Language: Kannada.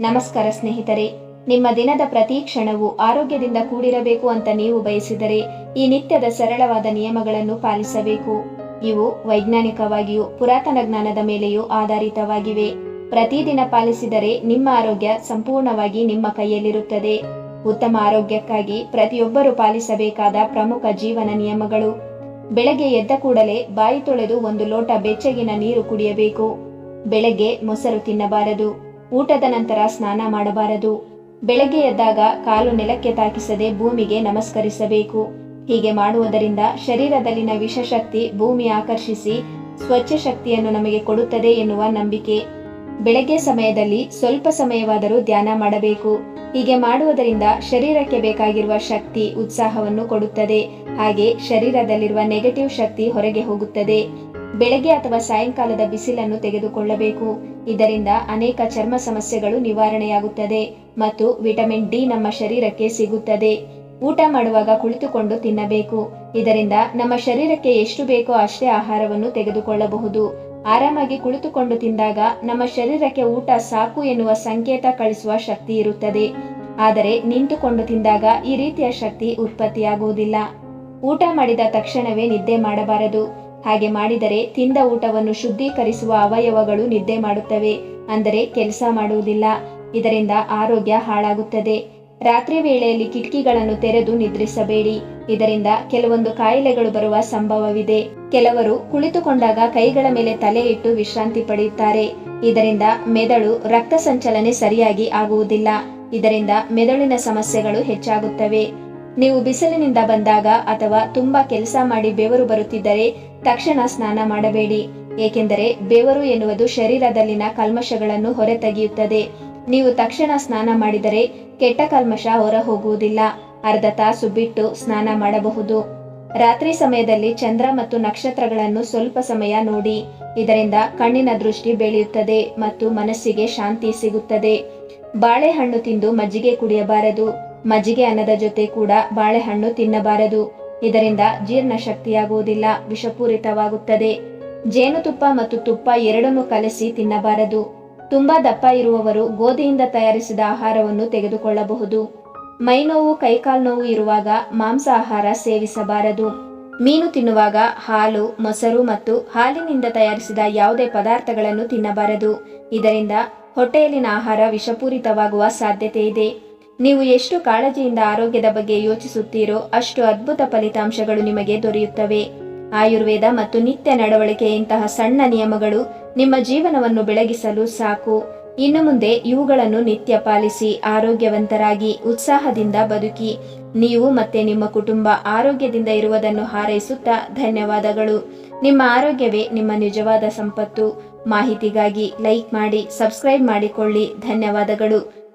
ನಮಸ್ಕಾರ ಸ್ನೇಹಿತರೆ. ನಿಮ್ಮ ದಿನದ ಪ್ರತಿ ಕ್ಷಣವು ಆರೋಗ್ಯದಿಂದ ಕೂಡಿರಬೇಕು ಅಂತ ನೀವು ಬಯಸಿದರೆ ಈ ನಿತ್ಯದ ಸರಳವಾದ ನಿಯಮಗಳನ್ನು ಪಾಲಿಸಬೇಕು. ಇವು ವೈಜ್ಞಾನಿಕವಾಗಿಯೂ ಪುರಾತನ ಜ್ಞಾನದ ಮೇಲೆಯೂ ಆಧಾರಿತವಾಗಿವೆ. ಪ್ರತಿದಿನ ಪಾಲಿಸಿದರೆ ನಿಮ್ಮ ಆರೋಗ್ಯ ಸಂಪೂರ್ಣವಾಗಿ ನಿಮ್ಮ ಕೈಯಲ್ಲಿರುತ್ತದೆ. ಉತ್ತಮ ಆರೋಗ್ಯಕ್ಕಾಗಿ ಪ್ರತಿಯೊಬ್ಬರೂ ಪಾಲಿಸಬೇಕಾದ ಪ್ರಮುಖ ಜೀವನ ನಿಯಮಗಳು. ಬೆಳಗ್ಗೆ ಎದ್ದ ಕೂಡಲೇ ಬಾಯಿ ತೊಳೆದು ಒಂದು ಲೋಟ ಬೆಚ್ಚಗಿನ ನೀರು ಕುಡಿಯಬೇಕು. ಬೆಳಗ್ಗೆ ಮೊಸರು ತಿನ್ನಬಾರದು. ಊಟದ ನಂತರ ಸ್ನಾನ ಮಾಡಬಾರದು. ಬೆಳಗ್ಗೆ ಎದ್ದಾಗ ಕಾಲು ನೆಲಕ್ಕೆ ತಾಕಿಸದೆ ಭೂಮಿಗೆ ನಮಸ್ಕರಿಸಬೇಕು. ಹೀಗೆ ಮಾಡುವುದರಿಂದ ಶರೀರದಲ್ಲಿನ ವಿಷಶಕ್ತಿ ಭೂಮಿ ಆಕರ್ಷಿಸಿ ಸ್ವಚ್ಛ ಶಕ್ತಿಯನ್ನು ನಮಗೆ ಕೊಡುತ್ತದೆ ಎನ್ನುವ ನಂಬಿಕೆ. ಬೆಳಗ್ಗೆ ಸಮಯದಲ್ಲಿ ಸ್ವಲ್ಪ ಸಮಯವಾದರೂ ಧ್ಯಾನ ಮಾಡಬೇಕು. ಹೀಗೆ ಮಾಡುವುದರಿಂದ ಶರೀರಕ್ಕೆ ಬೇಕಾಗಿರುವ ಶಕ್ತಿ, ಉತ್ಸಾಹವನ್ನು ಕೊಡುತ್ತದೆ. ಹಾಗೆ ಶರೀರದಲ್ಲಿರುವ ನೆಗೆಟಿವ್ ಶಕ್ತಿ ಹೊರಗೆ ಹೋಗುತ್ತದೆ. ಬೆಳಗ್ಗೆ ಅಥವಾ ಸಾಯಂಕಾಲದ ಬಿಸಿಲನ್ನು ತೆಗೆದುಕೊಳ್ಳಬೇಕು. ಇದರಿಂದ ಅನೇಕ ಚರ್ಮ ಸಮಸ್ಯೆಗಳು ನಿವಾರಣೆಯಾಗುತ್ತದೆ ಮತ್ತು ವಿಟಮಿನ್ ಡಿ ನಮ್ಮ ಶರೀರಕ್ಕೆ ಸಿಗುತ್ತದೆ. ಊಟ ಮಾಡುವಾಗ ಕುಳಿತುಕೊಂಡು ತಿನ್ನಬೇಕು. ಇದರಿಂದ ನಮ್ಮ ಶರೀರಕ್ಕೆ ಎಷ್ಟು ಬೇಕೋ ಅಷ್ಟೇ ಆಹಾರವನ್ನು ತೆಗೆದುಕೊಳ್ಳಬಹುದು. ಆರಾಮಾಗಿ ಕುಳಿತುಕೊಂಡು ತಿಂದಾಗ ನಮ್ಮ ಶರೀರಕ್ಕೆ ಊಟ ಸಾಕು ಎನ್ನುವ ಸಂಕೇತ ಕಳಿಸುವ ಶಕ್ತಿ ಇರುತ್ತದೆ. ಆದರೆ ನಿಂತುಕೊಂಡು ತಿಂದಾಗ ಈ ರೀತಿಯ ಶಕ್ತಿ ಉತ್ಪತ್ತಿಯಾಗುವುದಿಲ್ಲ. ಊಟ ಮಾಡಿದ ತಕ್ಷಣವೇ ನಿದ್ದೆ ಮಾಡಬಾರದು. ಹಾಗೆ ಮಾಡಿದರೆ ತಿಂದ ಊಟವನ್ನು ಶುದ್ಧೀಕರಿಸುವ ಅವಯವಗಳು ನಿದ್ದೆ ಮಾಡುತ್ತವೆ, ಅಂದರೆ ಕೆಲಸ ಮಾಡುವುದಿಲ್ಲ. ಇದರಿಂದ ಆರೋಗ್ಯ ಹಾಳಾಗುತ್ತದೆ. ರಾತ್ರಿ ವೇಳೆಯಲ್ಲಿ ಕಿಟಕಿಗಳನ್ನು ತೆರೆದು ನಿದ್ರಿಸಬೇಡಿ. ಇದರಿಂದ ಕೆಲವೊಂದು ಕಾಯಿಲೆಗಳು ಬರುವ ಸಂಭವವಿದೆ. ಕೆಲವರು ಕುಳಿತುಕೊಂಡಾಗ ಕೈಗಳ ಮೇಲೆ ತಲೆ ಇಟ್ಟು ವಿಶ್ರಾಂತಿ ಪಡೆಯುತ್ತಾರೆ. ಇದರಿಂದ ಮೆದುಳು ರಕ್ತ ಸಂಚಲನೆ ಸರಿಯಾಗಿ ಆಗುವುದಿಲ್ಲ. ಇದರಿಂದ ಮೆದುಳಿನ ಸಮಸ್ಯೆಗಳು ಹೆಚ್ಚಾಗುತ್ತವೆ. ನೀವು ಬಿಸಿಲಿನಿಂದ ಬಂದಾಗ ಅಥವಾ ತುಂಬಾ ಕೆಲಸ ಮಾಡಿ ಬೆವರು ಬರುತ್ತಿದ್ದರೆ ತಕ್ಷಣ ಸ್ನಾನ ಮಾಡಬೇಡಿ. ಏಕೆಂದರೆ ಬೆವರು ಎನ್ನುವುದು ಶರೀರದಲ್ಲಿನ ಕಲ್ಮಶಗಳನ್ನು ಹೊರತೆಗೆಯುತ್ತದೆ. ನೀವು ತಕ್ಷಣ ಸ್ನಾನ ಮಾಡಿದರೆ ಕೆಟ್ಟ ಕಲ್ಮಶ ಹೊರ ಹೋಗುವುದಿಲ್ಲ ಅರ್ಧ ತಾಸು ಬಿಟ್ಟು ಸ್ನಾನ ಮಾಡಬಹುದು. ರಾತ್ರಿ ಸಮಯದಲ್ಲಿ ಚಂದ್ರ ಮತ್ತು ನಕ್ಷತ್ರಗಳನ್ನು ಸ್ವಲ್ಪ ಸಮಯ ನೋಡಿ. ಇದರಿಂದ ಕಣ್ಣಿನ ದೃಷ್ಟಿ ಬೆಳೆಯುತ್ತದೆ ಮತ್ತು ಮನಸ್ಸಿಗೆ ಶಾಂತಿ ಸಿಗುತ್ತದೆ. ಬಾಳೆಹಣ್ಣು ತಿಂದು ಮಜ್ಜಿಗೆ ಕುಡಿಯಬಾರದು. ಮಜ್ಜಿಗೆ ಅನ್ನದ ಜೊತೆ ಕೂಡ ಬಾಳೆಹಣ್ಣು ತಿನ್ನಬಾರದು. ಇದರಿಂದ ಜೀರ್ಣ ಶಕ್ತಿಯಾಗುವುದಿಲ್ಲ, ವಿಷಪೂರಿತವಾಗುತ್ತದೆ. ಜೇನುತುಪ್ಪ ಮತ್ತು ತುಪ್ಪ ಎರಡನ್ನೂ ಕಲಸಿ ತಿನ್ನಬಾರದು. ತುಂಬಾ ದಪ್ಪ ಇರುವವರು ಗೋಧಿಯಿಂದ ತಯಾರಿಸಿದ ಆಹಾರವನ್ನು ತೆಗೆದುಕೊಳ್ಳಬಹುದು. ಮೈನೋವು, ಕೈಕಾಲು ನೋವು ಇರುವಾಗ ಮಾಂಸ ಆಹಾರ ಸೇವಿಸಬಾರದು. ಮೀನು ತಿನ್ನುವಾಗ ಹಾಲು, ಮೊಸರು ಮತ್ತು ಹಾಲಿನಿಂದ ತಯಾರಿಸಿದ ಯಾವುದೇ ಪದಾರ್ಥಗಳನ್ನು ತಿನ್ನಬಾರದು. ಇದರಿಂದ ಹೊಟ್ಟೆಯಲ್ಲಿನ ಆಹಾರ ವಿಷಪೂರಿತವಾಗುವ ಸಾಧ್ಯತೆ ಇದೆ ನೀವು ಎಷ್ಟು ಕಾಳಜಿಯಿಂದ ಆರೋಗ್ಯದ ಬಗ್ಗೆ ಯೋಚಿಸುತ್ತೀರೋ ಅಷ್ಟು ಅದ್ಭುತ ಫಲಿತಾಂಶಗಳು ನಿಮಗೆ ದೊರೆಯುತ್ತವೆ. ಆಯುರ್ವೇದ ಮತ್ತು ನಿತ್ಯ ನಡವಳಿಕೆ ಇಂತಹ ಸಣ್ಣ ನಿಯಮಗಳು ನಿಮ್ಮ ಜೀವನವನ್ನು ಬೆಳಗಿಸಲು ಸಾಕು. ಇನ್ನು ಮುಂದೆ ಇವುಗಳನ್ನು ನಿತ್ಯ ಪಾಲಿಸಿ, ಆರೋಗ್ಯವಂತರಾಗಿ, ಉತ್ಸಾಹದಿಂದ ಬದುಕಿ. ನೀವು ಮತ್ತೆ ನಿಮ್ಮ ಕುಟುಂಬ ಆರೋಗ್ಯದಿಂದ ಇರುವುದನ್ನು ಹಾರೈಸುತ್ತಾ ಧನ್ಯವಾದಗಳು. ನಿಮ್ಮ ಆರೋಗ್ಯವೇ ನಿಮ್ಮ ನಿಜವಾದ ಸಂಪತ್ತು. ಮಾಹಿತಿಗಾಗಿ ಲೈಕ್ ಮಾಡಿ, ಸಬ್ಸ್ಕ್ರೈಬ್ ಮಾಡಿಕೊಳ್ಳಿ. ಧನ್ಯವಾದಗಳು.